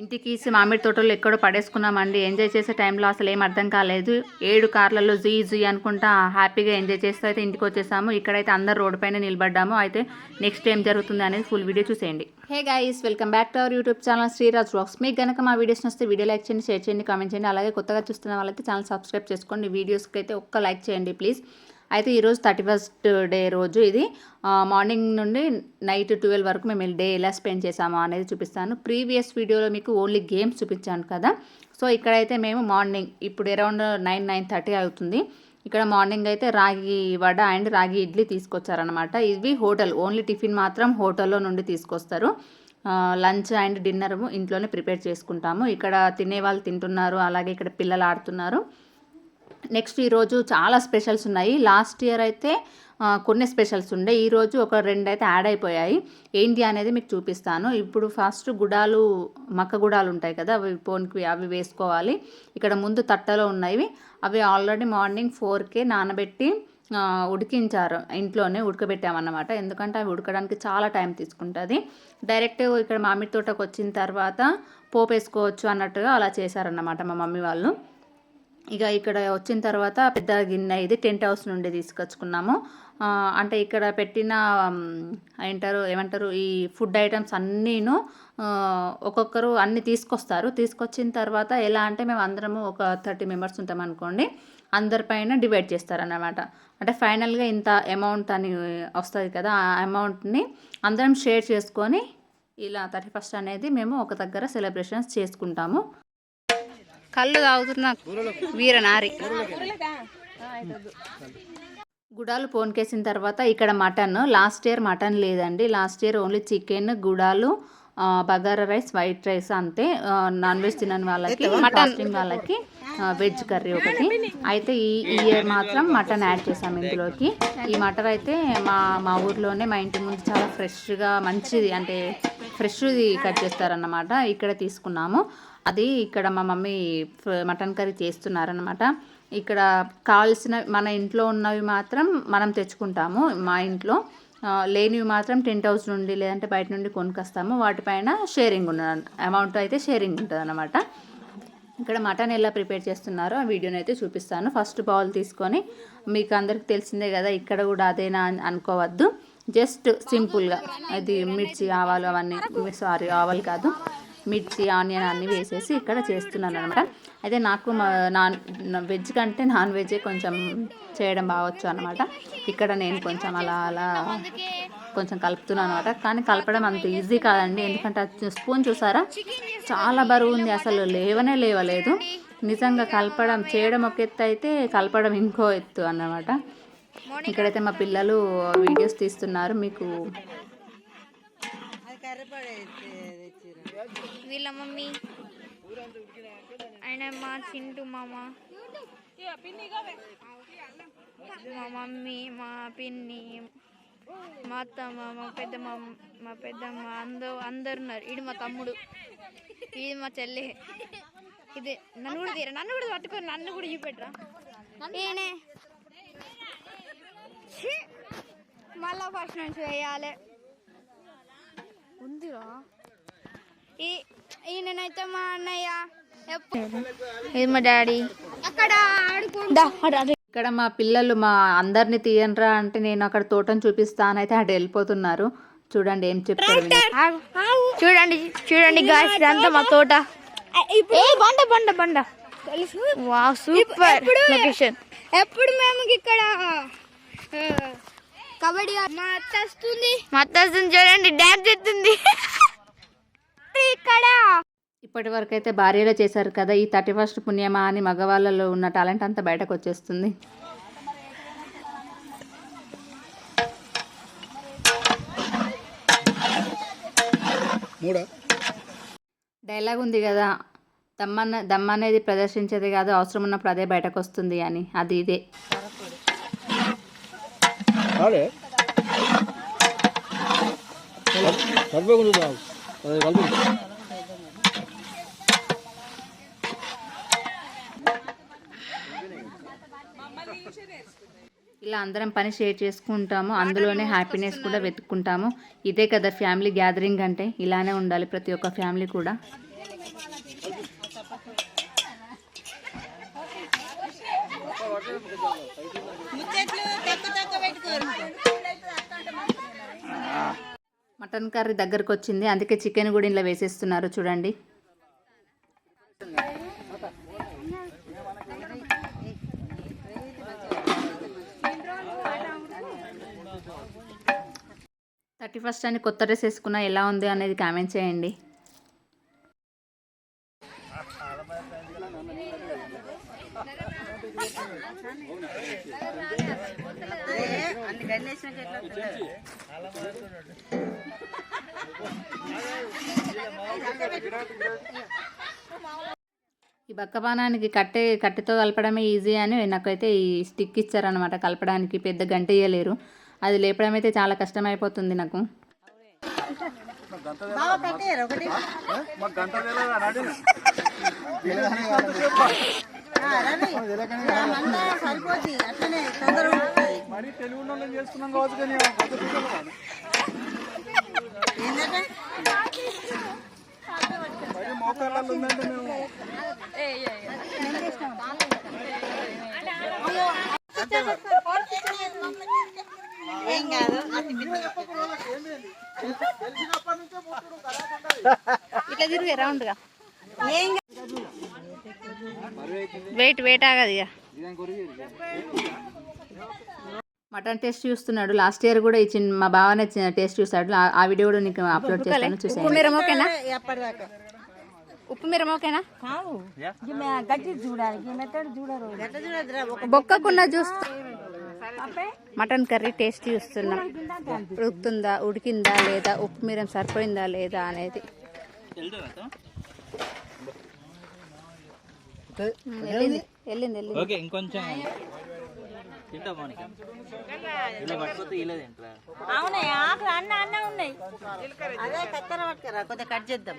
ఇంటికి ఇసి మామిడి తోటలు ఎక్కడో పడేసుకున్నామండి. ఎంజాయ్ చేసే టైంలో అసలు ఏం అర్థం కాలేదు. ఏడు కార్లలో జీ జీ అనుకుంటా హ్యాపీగా ఎంజాయ్ చేస్తూ అయితే ఇంటికి వచ్చేసాము. ఇక్కడైతే అందరు రోడ్డు పైన నిలబడ్డాము. అయితే నెక్స్ట్ ఏం జరుగుతుంది అనేది ఫుల్ వీడియో చూసేయండి. Hey guys welcome back to our YouTube channel Sriraj blogs మీకు కనుక మా వీడియోస్ వస్తే వీడియో లైక్ చేయండి షేర్ చేయండి కామెంట్ చేయండి. అలాగే కొత్తగా చూస్తున్న వాళ్ళైతే ఛానల్ సబ్స్క్రైబ్ చేసుకోండి. వీడియోస్కి అయితే ఒక్క లైక్ చేయండి ప్లీజ్. అయితే ఈరోజు థర్టీ ఫస్ట్ డే రోజు ఇది. మార్నింగ్ నుండి నైట్ ట్వెల్వ్ వరకు మేము డే ఎలా స్పెండ్ చేసాము అనేది చూపిస్తాను. ప్రీవియస్ వీడియోలో మీకు ఓన్లీ గేమ్స్ చూపించాను కదా. సో ఇక్కడైతే మేము మార్నింగ్ ఇప్పుడు అరౌండ్ నైన్ నైన్ థర్టీ అవుతుంది. ఇక్కడ మార్నింగ్ అయితే రాగి వడ అండ్ రాగి ఇడ్లీ తీసుకొచ్చారనమాట ఇవి హోటల్ ఓన్లీ టిఫిన్ మాత్రం హోటల్లో నుండి తీసుకొస్తారు. లంచ్ అండ్ డిన్నర్ ఇంట్లోనే ప్రిపేర్ చేసుకుంటాము. ఇక్కడ తినే వాళ్ళు తింటున్నారు అలాగే ఇక్కడ పిల్లలు ఆడుతున్నారు. నెక్స్ట్ ఈరోజు చాలా స్పెషల్స్ ఉన్నాయి. లాస్ట్ ఇయర్ అయితే కొన్ని స్పెషల్స్ ఉండే. ఈరోజు ఒక రెండు అయితే యాడ్ అయిపోయాయి. ఏంటి అనేది మీకు చూపిస్తాను. ఇప్పుడు ఫస్ట్ గుడాలు మక్క గుడాలు ఉంటాయి కదా అవి పోన్కి అవి వేసుకోవాలి. ఇక్కడ ముందు తట్టలో ఉన్నవి. అవి ఆల్రెడీ మార్నింగ్ ఫోర్కే నానబెట్టి ఉడికించారు. ఇంట్లోనే ఉడకబెట్టామన్నమాట. ఎందుకంటే అవి ఉడకడానికి చాలా టైం తీసుకుంటుంది. డైరెక్ట్ ఇక్కడ మామిడి తోటకు వచ్చిన తర్వాత పోపు వేసుకోవచ్చు అన్నట్టుగా అలా చేశారన్నమాట మా మమ్మీ వాళ్ళు. ఇక ఇక్కడ వచ్చిన తర్వాత పెద్ద గిన్నె ఇది టెంట్ హౌస్ నుండి తీసుకొచ్చుకున్నాము. అంటే ఇక్కడ పెట్టిన ఏంటారు ఏమంటారు ఈ ఫుడ్ ఐటమ్స్ అన్నీను ఒక్కొక్కరు అన్ని తీసుకొస్తారు. తీసుకొచ్చిన తర్వాత ఎలా అంటే మేము అందరము ఒక థర్టీ మెంబర్స్ ఉంటాం అనుకోండి. అందరిపైన డివైడ్ చేస్తారన్నమాట. అంటే ఫైనల్గా ఇంత అమౌంట్ అని వస్తుంది కదా ఆ అమౌంట్ని అందరం షేర్ చేసుకొని ఇలా థర్టీ ఫస్ట్ అనేది మేము ఒక దగ్గర సెలబ్రేషన్స్ చేసుకుంటాము. కళ్ళు తాగుతున్న వీరనారి గుడాలు పోన్కేసిన తర్వాత ఇక్కడ మటన్. లాస్ట్ ఇయర్ మటన్ లేదండి. లాస్ట్ ఇయర్ ఓన్లీ చికెన్ గుడాలు బగారా రైస్ వైట్ రైస్ అంతే. నాన్ వెజ్ తినని వాళ్ళకి మటన్. వాళ్ళకి వెజ్ కర్రీ ఒకటి. అయితే ఈ ఈ ఇయర్ మాత్రం మటన్ యాడ్ చేసాం ఇందులోకి. ఈ మటన్ అయితే మా మా ఊర్లోనే మా ఇంటి ముందు చాలా ఫ్రెష్గా మంచిది అంటే ఫ్రెష్ది కట్ చేస్తారన్నమాట. ఇక్కడ తీసుకున్నాము. అది ఇక్కడ మా మమ్మీ మటన్ కర్రీ చేస్తున్నారనమాట ఇక్కడ కావాల్సిన మన ఇంట్లో ఉన్నవి మాత్రం మనం తెచ్చుకుంటాము మా ఇంట్లో. లేనివి మాత్రం టెంట్ హౌస్ నుండి లేదంటే బయట నుండి కొనుక్కొస్తాము వాటిపైన షేరింగ్ ఉన్న అమౌంట్ అయితే షేరింగ్ ఉంటుంది అనమాట ఇక్కడ మటన్ ఎలా ప్రిపేర్ చేస్తున్నారో ఆ వీడియోని అయితే చూపిస్తాను. ఫస్ట్ బౌల్ తీసుకొని మీకు అందరికి తెలిసిందే కదా ఇక్కడ కూడా అదేనా అనుకోవద్దు. జస్ట్ సింపుల్గా అది మిర్చి ఆవాలు అవన్నీ సారీ ఆవాలు కాదు. మిర్చి ఆనియన్ అన్నీ వేసేసి ఇక్కడ చేస్తున్నాను అనమాట అయితే నాకు మా నాన్ వెజ్ కంటే నాన్ వెజ్జే కొంచెం చేయడం బాగొచ్చు అనమాట ఇక్కడ నేను కొంచెం అలా అలా కొంచెం కలుపుతున్నాను అనమాట కానీ కలపడం అంత ఈజీ కాదండి. ఎందుకంటే స్పూన్ చూసారా? చాలా బరువు ఉంది. అసలు లేవనే లేవలేదు. నిజంగా కలపడం చేయడం ఒక ఎత్తు అయితే కలపడం ఇంకో ఎత్తు అన్నమాట. ఇక్కడైతే మా పిల్లలు వీడియోస్ తీస్తున్నారు. మీకు వీళ్ళ మమ్మీ. ఆయన మా చింటూ మామ. మా మమ్మీ మా పిన్ని మా అత్తమ్మ మా పెద్దమ్మ మా పెద్దమ్మ అందరూ అందరు ఉన్నారు. ఇది మా తమ్ముడు. ఇది మా చెల్లి. ఇది నన్ను కూడా తీరా నన్ను కూడా పట్టుకొని నన్ను కూడా చూపెట్టరా నేనే మళ్ళా ఫస్ట్ నుంచి వేయాలి. ఈ ఈయననైతే మా అన్నయ్య. ఇది మా డాడీ. అక్కడ ఆడుకుంటా ఇక్కడ మా పిల్లలు మా అందరిని తీయనరా అంటే నేను అక్కడ తోటను చూపిస్తానైతే అటు వెళ్ళిపోతున్నారు. చూడండి ఏం చెప్తారు. చూడండి చూడండి గాయస్ ఇదంతా మా తోట. ఏ బండ బండ బండ. వా సూపర్. లొకేషన్. ఎప్పుడు మేము ఇక్కడ కబడ్డీ మా అత్త వస్తుంది. మా అత్త వస్తుంది చూడండి డ్యాన్స్ చేస్తుంది. ఇక్కడ. ఇప్పటి వరకు అయితే భార్యలో చేశారు కదా ఈ థర్టీ ఫస్ట్ పుణ్యమా అని మగవాళ్ళలో ఉన్న టాలెంట్ అంతా బయటకు వచ్చేస్తుంది. మూడా? డైలాగ్ ఉంది కదా దమ్మన్న దమ్ అనేది ప్రదర్శించేది కాదు అవసరం ఉన్నప్పుడు అదే బయటకు వస్తుంది అని. అది ఇదే. రాలే ఇలా అందరం పని షేర్ చేసుకుంటాము. అందులోనే హ్యాపీనెస్ కూడా వెతుక్కుంటాము. ఇదే కదా ఫ్యామిలీ గ్యాదరింగ్ అంటే. ఇలానే ఉండాలి ప్రతి ఒక్క ఫ్యామిలీ కూడా. మటన్ కర్రీ దగ్గరకు వచ్చింది అందుకే చికెన్ కూడా ఇంట్లో వేసేస్తున్నారు. చూడండి. థర్టీ ఫస్ట్ అని కొత్త డ్రెస్ వేసుకున్నా ఎలా ఉంది అనేది కామెంట్ చేయండి. ఈ బక్కపానానికి కట్టె కట్టెతో కలపడమే ఈజీ అని నాకైతే ఈ స్టిక్ ఇచ్చారనమాట కలపడానికి పెద్ద గంట ఇయ్యలేరు. అది లేపడం అయితే చాలా కష్టమైపోతుంది నాకు. మాకు మరి తెలుగు చేసుకున్నాం కావచ్చు కానీ కొత్త పిల్లలు కాదు. మరి మోకాళ్ళలో ఉందంటే మేము ఇట్లా తిరిగి రౌండ్గా వెయిట్ వెయిట్ ఆగదు ఇక. మటన్ టేస్ట్ చూస్తున్నాడు. లాస్ట్ ఇయర్ కూడా ఈ చిన్న మా బావనే టేస్ట్ చూసాడు ఆ- వీడియో కూడా నీకు అప్లోడ్ చేస్తాను చూసాను ఉప్పు మిరం ఓకేనా? ఉప్పు మిరం ఓకేనా? బొక్కకున్న జ్యూస్ మటన్ కర్రీ టేస్ట్ చూస్తున్నాం. ఉడుకుతుందా ఉడికిందా లేదా ఉప్పు మిరం సరిపోయిందా లేదా అనేది. వెళ్ళింది ఓకే ఇంకొంచెం తింటా మౌనిక? ఇలా పట్టుకోతే ఇలా తింటరా? అవునే ఆకులు అన్న అన్న ఉన్నాయి. అదే కత్తెర పట్టుకరా కొద్దిగా కట్ చేద్దాం.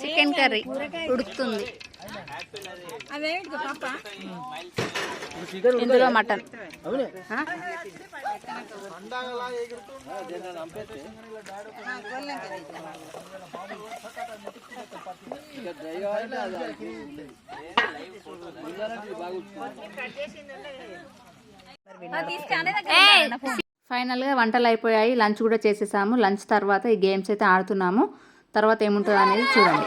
చికెన్ కర్రీ ఉడుకుతుంది. ఇందులో మటన్. ఫైనల్గా వంటలు అయిపోయాయి. లంచ్ కూడా చేసేసాము. లంచ్ తర్వాత ఈ గేమ్స్ అయితే ఆడుతున్నాము. తర్వాత ఏముంటుంది అనేది చూడండి.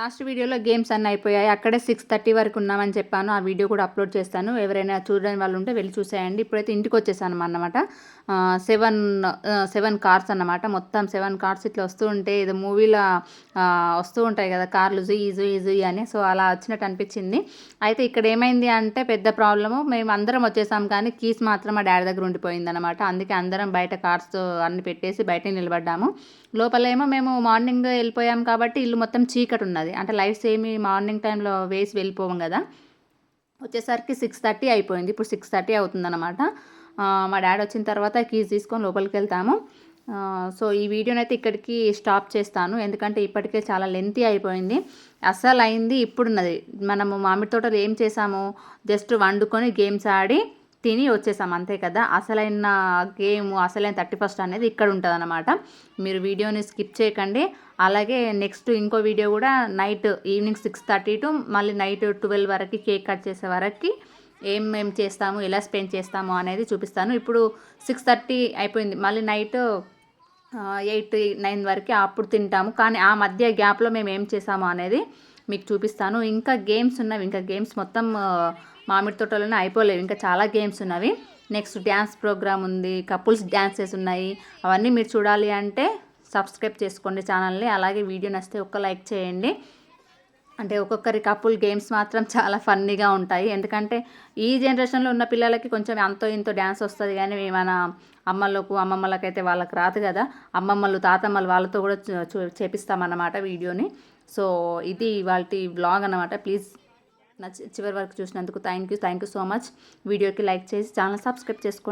లాస్ట్ వీడియోలో గేమ్స్ అన్నీ అయిపోయాయి. అక్కడే సిక్స్ థర్టీ వరకు ఉన్నామని చెప్పాను. ఆ వీడియో కూడా అప్లోడ్ చేస్తాను. ఎవరైనా చూడని వాళ్ళు ఉంటే వెళ్ళి చూసేయండి. ఇప్పుడైతే ఇంటికి వచ్చేసాను అన్నమాట. సెవెన్ సెవెన్ కార్స్ అన్నమాట. మొత్తం సెవెన్ కార్స్ ఇట్లా వస్తూ ఉంటే ఏదో మూవీలో వస్తూ ఉంటాయి కదా కార్లు జూ ఈజు ఈజు అని. సో అలా వచ్చినట్టు అనిపించింది. అయితే ఇక్కడ ఏమైంది అంటే పెద్ద ప్రాబ్లము. మేము అందరం వచ్చేసాం కానీ కీస్ మాత్రం మా డాడీ దగ్గర ఉండిపోయింది అనమాట అందుకే అందరం బయట కార్స్ అన్ని పెట్టేసి బయట నిలబడ్డాము. లోపల ఏమో మేము మార్నింగ్ వెళ్ళిపోయాం కాబట్టి ఇల్లు మొత్తం చీకటి ఉన్నది. అంటే లైట్స్ ఏమి మార్నింగ్ టైంలో వేసి వెళ్ళిపోవం కదా. వచ్చేసరికి సిక్స్ థర్టీ అయిపోయింది. ఇప్పుడు సిక్స్ థర్టీ అవుతుందన్నమాట. మా డాడీ వచ్చిన తర్వాత కీస్ తీసుకొని లోపలికి వెళ్తాము. సో ఈ వీడియోని అయితే ఇక్కడికి స్టాప్ చేస్తాను. ఎందుకంటే ఇప్పటికే చాలా లెంతీ అయిపోయింది. అస్సలు అయింది ఇప్పుడున్నది. మనము మామిడి తోటలు ఏం చేసాము? జస్ట్ వండుకొని గేమ్స్ ఆడి తిని వచ్చేసాం అంతే కదా? అసలైన గేమ్ అసలైన థర్టీ ఫస్ట్ అనేది ఇక్కడ ఉంటుంది అనమాట మీరు వీడియోని స్కిప్ చేయకండి. అలాగే నెక్స్ట్ ఇంకో వీడియో కూడా night evening six thirty to మళ్ళీ నైట్ ట్వెల్వ్ వరకు కేక్ కట్ చేసే వరకు ఏం ఏం చేస్తాము ఎలా స్పెండ్ చేస్తాము అనేది చూపిస్తాను. ఇప్పుడు సిక్స్ థర్టీ అయిపోయింది. మళ్ళీ నైట్ ఎయిట్ నైన్ వరకు అప్పుడు తింటాము. కానీ ఆ మధ్య గ్యాప్లో మేము ఏం చేసాము అనేది మీకు చూపిస్తాను. ఇంకా గేమ్స్ ఉన్నవి ఇంకా గేమ్స్ మొత్తం మామిడి తోటలోనే అయిపోలేవు. ఇంకా చాలా గేమ్స్ ఉన్నవి. నెక్స్ట్ డ్యాన్స్ ప్రోగ్రామ్ ఉంది కపుల్స్ డ్యాన్సెస్ ఉన్నాయి. అవన్నీ మీరు చూడాలి అంటే సబ్స్క్రైబ్ చేసుకోండి ఛానల్ని అలాగే వీడియో నచ్చితే ఒక్క లైక్ చేయండి. అంటే ఒక్కొక్కరి కపుల్ గేమ్స్ మాత్రం చాలా ఫన్నీగా ఉంటాయి. ఎందుకంటే ఈ జనరేషన్లో ఉన్న పిల్లలకి కొంచెం అంతో ఇంతో డ్యాన్స్ వస్తుంది కానీ మన అమ్మలకు అమ్మమ్మలకు అయితే వాళ్ళకి రాదు కదా. అమ్మమ్మలు తాతమ్మలు వాళ్ళతో కూడా చూ- చూ- చేపిస్తామన్నమాట వీడియోని. సో ఇది వాళ్ళ బ్లాగ్ అన్నమాట. ప్లీజ్ నచ్చి చివరి వరకు చూసినందుకు thank you thank you so much వీడియోకి లైక్ చేసి ఛానల్ సబ్స్క్రైబ్ చేసుకోండి.